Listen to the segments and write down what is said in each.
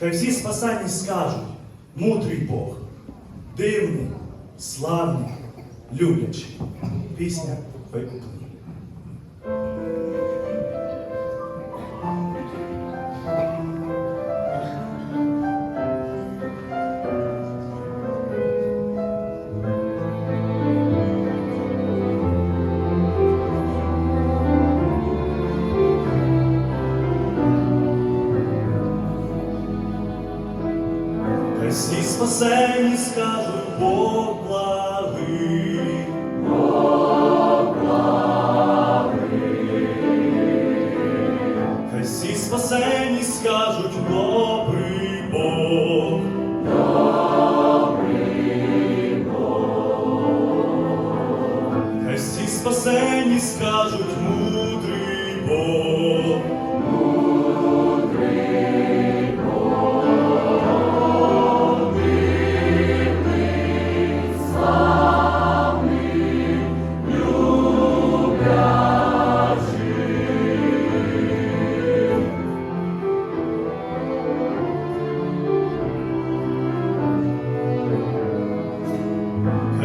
Хай всі спасані скажуть, мудрий Бог, дивний, славний, люблячий. Пісня викуплена. Спасені скажуть Бог благий. Хай всі спасені скажуть добрий Бог. Хай всі спасені скажуть мудрий Бог.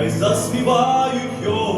Хай заспівають його